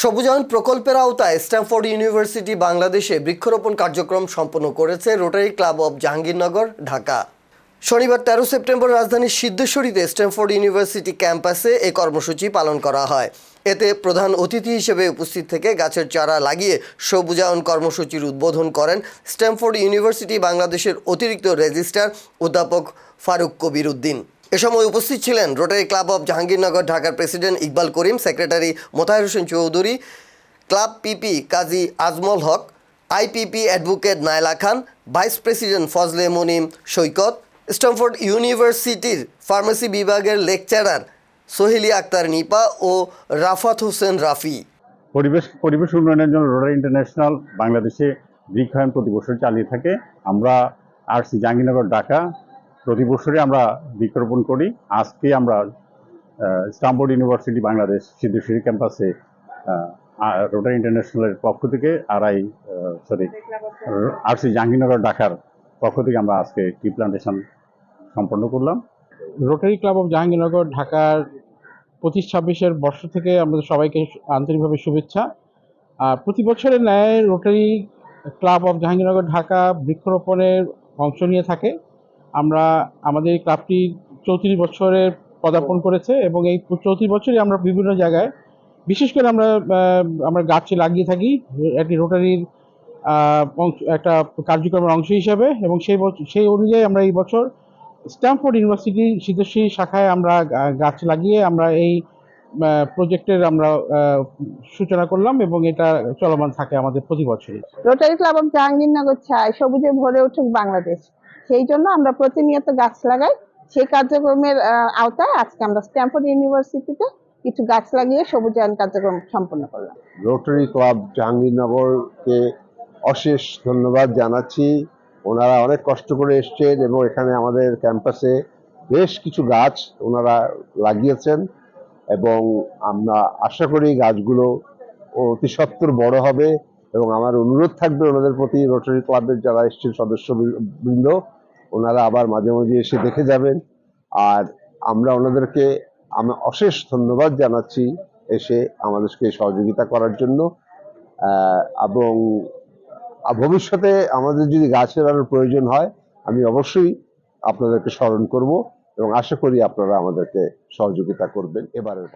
সবুজায়ন প্রকল্পের আওতায় Stamford university বাংলাদেশে বৃক্ষরোপণ কার্যক্রম সম্পন্ন করেছে Rotary Club of Jahangirnagar, Dhaka. শনিবার তেরো সেপ্টেম্বর রাজধানীর সিদ্ধেশ্বরীতে স্ট্যামফোর্ড ইউনিভার্সিটি ক্যাম্পাসে এ কর্মসূচি পালন করা হয়। এতে প্রধান অতিথি হিসেবে উপস্থিত থেকে গাছের চারা লাগিয়ে সবুজায়ন কর্মসূচির উদ্বোধন করেন স্ট্যামফোর্ড ইউনিভার্সিটি বাংলাদেশের অতিরিক্ত রেজিস্ট্রার অধ্যাপক ফারুক কবির উদ্দিন। এ সময় উপস্থিত ছিলেন রোটারি ক্লাব অব জাহাঙ্গীরনগর ঢাকার president Iqbal Karim secretary Motaher Hossain Chowdhury club PP Kazi Azmal Haque IPP advocate Naila Khan vice president Fazle Munim Saikat Stamford ইউনিভার্সিটির ফার্মেসি বিভাগের লেকচারার সোহেলি আক্তার নিপা ও রাফাত হোসেন রাফি পরিবেশ পরিবেশ উন্নয়নের জন্য রোটারি ইন্টারন্যাশনাল বাংলাদেশে বৃক্ষায়ন প্রতি বছর চালিয়ে থাকে। আমরা আরসি জাহাঙ্গীরনগর ঢাকা প্রতি বছরই আমরা বৃক্ষরোপণ করি। আজকে আমরা স্টামবোর্ড ইউনিভার্সিটি বাংলাদেশ সিদ্ধেশ্বরী ক্যাম্পাসে রোটারি ইন্টারন্যাশনালের পক্ষ থেকে আড়াই সরি আরসি জাহাঙ্গীরনগর ঢাকার পক্ষ থেকে আমরা আজকে টি প্লান্টেশন সম্পন্ন করলাম। রোটারি ক্লাব অফ জাহাঙ্গীরনগর ঢাকার পঁচিশ ছাব্বিশের বর্ষ থেকে আমাদের সবাইকে আন্তরিকভাবে শুভেচ্ছা। আর প্রতি বছরের ন্যায় Rotary Club of Jahangirnagar Dhaka বৃক্ষরোপণের অংশ নিয়ে থাকে। আমরা আমাদের এই ক্লাবটি চৌত্রিশ বছরের পদার্পণ করেছে এবং এই চৌত্রিশ বছরই আমরা বিভিন্ন জায়গায়, বিশেষ করে আমরা আমরা গাছ লাগিয়ে থাকি, একটি রোটারির একটা কার্যক্রমের অংশ হিসাবে এবং সেই বছ- সেই অনুযায়ী আমরা এই বছর স্ট্যামফোর্ড ইউনিভার্সিটি শীতশ্রী শাখায় আমরা গাছ লাগিয়ে আমরা এই প্রজেক্টের আমরা সূচনা করলাম এবং এটা চলমান থাকে আমাদের প্রতি বছরই। রোটারি ক্লাব অফ জাহাঙ্গীরনগর চায় সবুজে ভরে উঠুক বাংলাদেশ। সেই জন্য আমরা প্রতিনিয়ত গাছ লাগাই। সেই কার্যক্রমের আওতায় আজকে আমরা স্ট্যামফোর্ড ইউনিভার্সিটিতে কিছু গাছ লাগিয়ে সবুজায়ন কার্যক্রম সম্পন্ন করলাম। রোটারি ক্লাব জাহাঙ্গীরনগরকে অশেষ ধন্যবাদ জানাচ্ছি। ওনারা অনেক কষ্ট করে এসছেন এবং এখানে আমাদের ক্যাম্পাসে বেশ কিছু গাছ ওনারা লাগিয়েছেন এবং আমরা আশা করি গাছগুলো অতি সত্বর বড় হবে। এবং আমার অনুরোধ থাকবে ওনাদের প্রতি রোটারি ক্লাবের যারা এসছেন সদস্য বৃন্দ ওনারা আবার মাঝে মাঝে এসে দেখে যাবেন আর আমরা ওনাদেরকে, আমি অশেষ ধন্যবাদ জানাচ্ছি এসে আমাদেরকে সহযোগিতা করার জন্য এবং ভবিষ্যতে আমাদের যদি গাছের আরও প্রয়োজন হয়, আমি অবশ্যই আপনাদেরকে স্মরণ করব এবং আশা করি আপনারা আমাদেরকে সহযোগিতা করবেন এবারের।